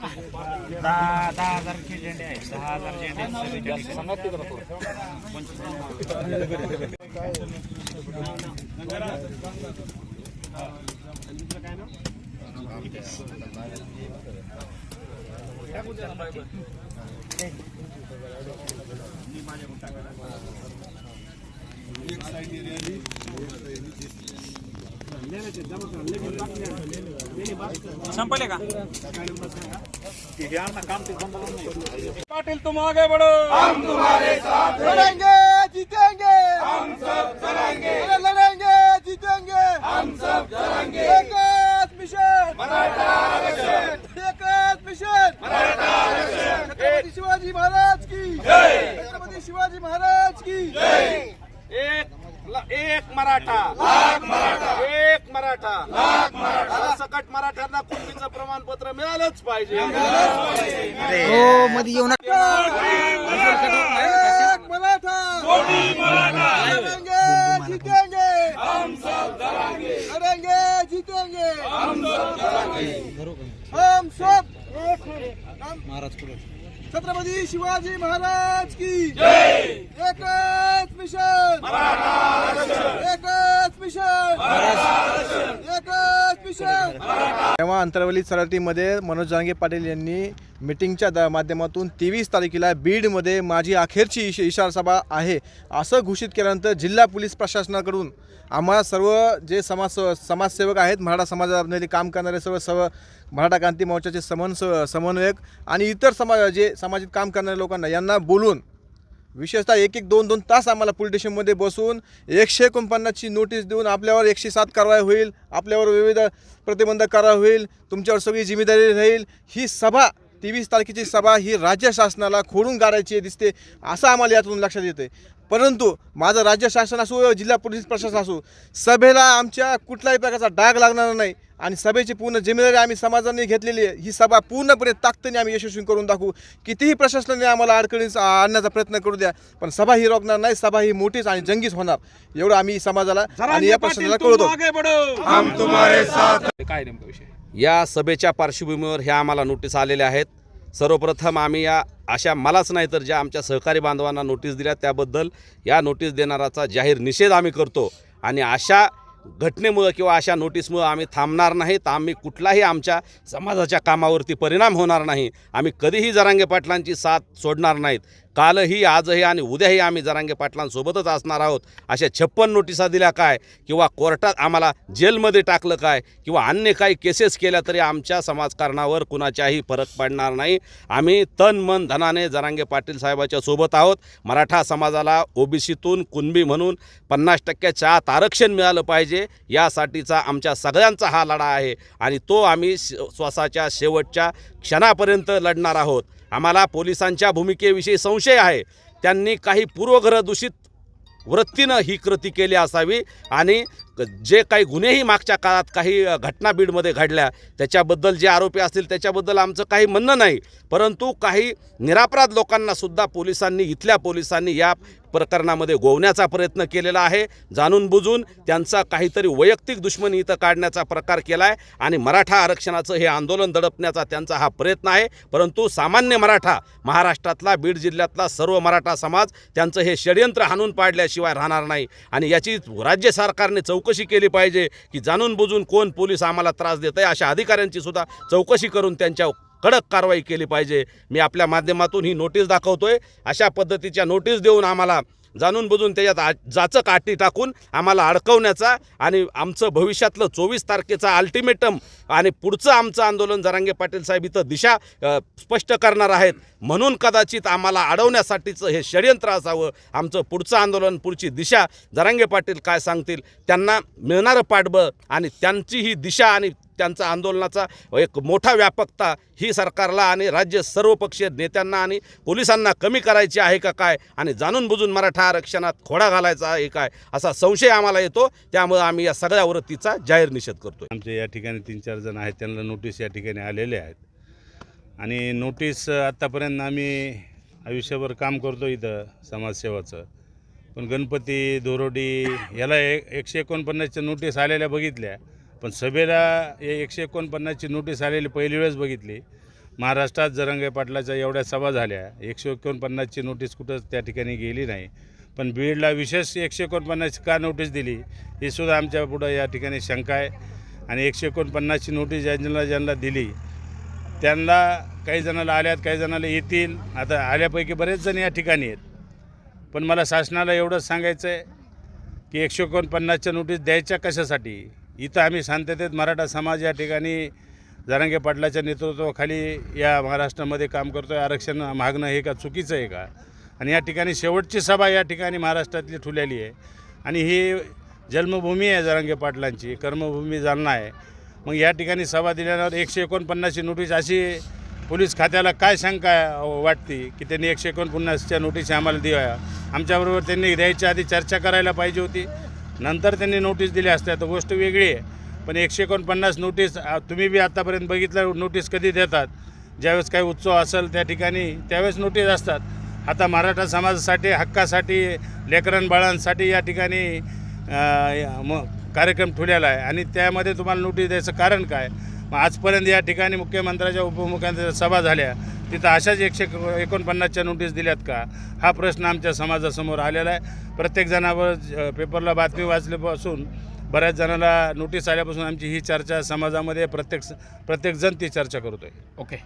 दहा दहा हजारचे झेंडे आहेत दहा हजार झेंडे आहेत सगळीच्या ठिकाणी. संपले का पाटिल तुम आगे बढ़ो। हम तुम्हारे साथ लड़ेंगे जीतेंगे। हम सब चलेंगे लड़ेंगे जीतेंगे। हम सब चलेंगे मिशन। मिशन। छत्रपती शिवाजी महाराज की। छत्रपती शिवाजी महाराज की। एक एक मराठा। लाख मराठा। एक मराठा. लाख मराठा. सकट मराठ्यांना कुणबीचं प्रमाणपत्र मिळालंच पाहिजे. एक मराठा लड़ेंगे जीतेंगे हम सब चलेंगे लड़ेंगे जीतेंगे हम सब चलेंगे हम सब. महाराज छत्रपती शिवाजी महाराज की एकच मिशन. एकच मिशन एकच मिशन तेव्हा अंतरवली सराटीमध्ये मनोज जांगे पाटील यांनी मिटिंगच्या द माध्यमातून तेवीस तारखेला बीडमध्ये माझी अखेरची इश इशार सभा आहे असं घोषित केल्यानंतर जिल्हा पोलीस प्रशासनाकडून आम्हाला सर्व जे समाज समाजसेवक आहेत मराठा समाजामध्ये काम करणारे सर्व सर्व मराठा क्रांती मोर्चाचे समन समन्वयक आणि इतर समाज जे समाजात काम करणाऱ्या लोकांना यांना बोलून विशेषतः एक एक दोन दोन तास आम्हाला पोलीस स्टेशनमध्ये बसून एकशे एकोणपन्नासची नोटीस देऊन आपल्यावर एकशे सात कारवाई होईल आपल्यावर विविध प्रतिबंधक कारवाई होईल तुमच्यावर सगळी जिम्मेदारी राहील. ही सभा तेवीस तारखेची सभा ही राज्य शासनाला खोडून काढायची दिसते असं आम्हाला यातून लक्षात येते परंतु माझं राज्य शासन असो जिल्हा पोलीस प्रशासन असो सभेला आमच्या कुठल्याही प्रकारचा डाग लागणार नाही आणि सभेची पूर्ण जिम्मेदारी आम्ही समाजाने घेतलेली आहे. ही सभा पूर्णपणे ताकदीने आम्ही यशस्वी करून दाखवू. कितीही प्रशासनाने आम्हाला अडचणीस आणण्याचा प्रयत्न करू द्या पण सभा ही रोखणार नाही सभा ही मोठीच आणि जंगीच होणार. एवढं आम्ही समाजाला आणि या प्रशासनाला कळवतो. आगे बढ़ो काय नेमका विषय? या सभेच्या पार्श्वभूमीवर ह्या आम्हाला नोटीस आलेल्या आहेत. सर्वप्रथम आम्ही या अशा मलाच नाही तर ज्या आमच्या सहकारी बांधवांना नोटीस दिल्या त्याबद्दल या नोटीस देणाराचा जाहीर निषेध आम्ही करतो. आणि अशा घटनेमुळं किंवा अशा नोटीसमुळं आम्ही थांबणार नाही तर आम्ही कुठलाही आमच्या समाजाच्या कामावरती परिणाम होणार नाही. आम्ही कधीही जरांगे पाटलांची साथ सोडणार नाहीत. कालही आजही आणि उद्याही आम्ही जरांगे पाटलांसोबतच असणार आहोत. अशा छप्पन नोटिसा दिल्या काय? किंवा कोर्टात आम्हाला जेलमध्ये टाकलं काय? किंवा अन्य काही केसेस केल्या तरी आमच्या समाजकारणावर कुणाच्याही फरक पडणार नाही. आम्ही तन मन धनाने जरांगे पाटील साहेबाच्या सोबत आहोत. मराठा समाजाला ओबीसीतून कुणबी म्हणून पन्नास टक्क्याच्या आत आरक्षण मिळालं पाहिजे यासाठीचा आमच्या सगळ्यांचा हा लढा आहे आणि तो आम्ही श- श्वासाच्या शेवटच्या क्षणापर्यंत लढणार आहोत. आम्हाला पोलिसांच्या भूमिकेविषयी संशय आहे. त्यांनी काही पूर्वग्रह दूषित वृत्तीनं ही कृती केली असावी आणि जे काही गुन्हेही मागच्या काळात काही घटना बीडमध्ये घडल्या त्याच्याबद्दल जे आरोपी असतील त्याच्याबद्दल आमचं काही म्हणणं नाही. परंतु काही निरापराध लोकांनासुद्धा पोलिसांनी इथल्या पोलिसांनी या प्रकरणामध्ये गोवण्याचा प्रयत्न केलेला आहे. जाणून बुजून त्यांचा काहीतरी वैयक्तिक दुश्मनी इथं काढण्याचा प्रकार केला आहे आणि मराठा आरक्षणाचं हे आंदोलन दडपण्याचा त्यांचा हा प्रयत्न आहे. परंतु सामान्य मराठा महाराष्ट्रातला बीड जिल्ह्यातला सर्व मराठा समाज त्यांचं हे षडयंत्र हाणून पाडल्याशिवाय राहणार नाही आणि याची राज्य सरकारने चौक चौकशी केली पाहिजे की जाणून बुजून कोण पोलीस आम्हाला त्रास देत आहे अशा अधिकाऱ्यांची सुद्धा चौकशी करून त्यांच्या कडक कारवाई केली पाहिजे. मी आपल्या माध्यमातून ही नोटीस दाखवतोय. अशा पद्धतीच्या नोटीस देऊन आम्हाला जाणून बुजून त्याच्यात आ जाचक आटी टाकून आम्हाला अडकवण्याचा आणि आमचं भविष्यातलं चोवीस तारखेचा अल्टिमेटम आणि पुढचं आमचं आंदोलन जरांगे पाटील साहेब इथं दिशा स्पष्ट करणार आहेत. म्हणून कदाचित आम्हाला अडवण्यासाठीचं हे षडयंत्र असावं. आमचं पुढचं आंदोलन पुढची दिशा जरांगे पाटील काय सांगतील त्यांना मिळणारं पाठबळ आणि त्यांची ही दिशा आणि त्यांचा आंदोलनाचा एक मोठा व्यापकता ही सरकारला आणि राज्य सर्वपक्षीय नेत्यांना आणि पोलिसांना कमी करायची आहे का काय आणि जाणून बुजून मराठा आरक्षणात खोडा घालायचा आहे काय असा संशय आम्हाला येतो. त्यामुळे आम्ही या सगळ्या वृत्तीचा जाहीर निषेध करतो आमचे या ठिकाणी तीन चार जण आहेत त्यांना नोटीस या ठिकाणी आलेले आहेत. आणि नोटीस आत्तापर्यंत आम्ही आयुष्यभर काम करतो इथं समाजसेवाचं. पण गणपती दोरोडी याला एक एकशे एकोणपन्नासच्या नोटीस आलेल्या बघितल्या. पण सभेला हे एकशे एकोणपन्नासची नोटीस आलेली पहिली वेळेस बघितली. महाराष्ट्रात जरंगे पाटलाच्या एवढ्या सभा झाल्या. एकशे एकोणपन्नासची नोटीस कुठंच त्या ठिकाणी गेली नाही. पण बीडला विशेष एकशे एकोणपन्नास का नोटीस दिली ही सुद्धा आमच्या पुढं या ठिकाणी शंका आहे. आणि एकशे एकोणपन्नासची नोटीस ज्यांना ज्यांना दिली त्यांना काही जणाला आल्यात काही जणाला येतील. आता आल्यापैकी बरेच जण या ठिकाणी आहेत. पण मला शासनाला एवढंच सांगायचं आहे की एकशे एकोणपन्नासच्या नोटीस द्यायच्या कशासाठी? इथं आम्ही शांततेत मराठा समाज या ठिकाणी जरांगे पाटलाच्या नेतृत्वाखाली या महाराष्ट्रामध्ये काम करतो आहे आरक्षण मागणं हे का चुकीचं आहे का? आणि या ठिकाणी शेवटची सभा या ठिकाणी महाराष्ट्रातली ठुलेली आहे. आणि ही जन्मभूमी आहे जरांगे पाटलांची कर्मभूमी जालना आहे. मग या ठिकाणी सभा दिल्यानंतर एकशे एकोणपन्नासची नोटीस अशी पोलीस खात्याला काय शंका वाटते की त्यांनी एकशे एकोणपन्नासच्या नोटीस आम्हाला द्याव्या आमच्याबरोबर त्यांनी द्यायच्या आधी चर्चा करायला पाहिजे होती. नंतर त्यांनी नोटीस दिल्या असत्या तर गोष्ट वेगळी आहे. पण एकशे एकोणपन्नास नोटीस तुम्ही बी आत्तापर्यंत बघितलं नोटीस कधी देतात? ज्यावेळेस काही उत्सव असेल त्या ठिकाणी त्यावेळेस नोटीस असतात. आता मराठा समाजासाठी हक्कासाठी लेकरन बाळांसाठी या ठिकाणी म कार्यक्रम ठेवलेला आहे. आणि त्यामध्ये तुम्हाला नोटीस द्यायचं कारण काय? मग आजपर्यंत या ठिकाणी मुख्यमंत्र्याच्या उपमुख्यांच्या सभा झाल्या. तिथं अशाच एकशे एकोणपन्नासच्या नोटीस दिल्यात का? हा प्रश्न आमच्या समाजासमोर आलेला आहे. प्रत्येक जणावर पेपरला बातमी वाचल्यापासून बऱ्याच जणाला नोटीस आल्यापासून आमची ही चर्चा समाजामध्ये प्रत्येक प्रत्येकजण ती चर्चा करतो आहे ओके.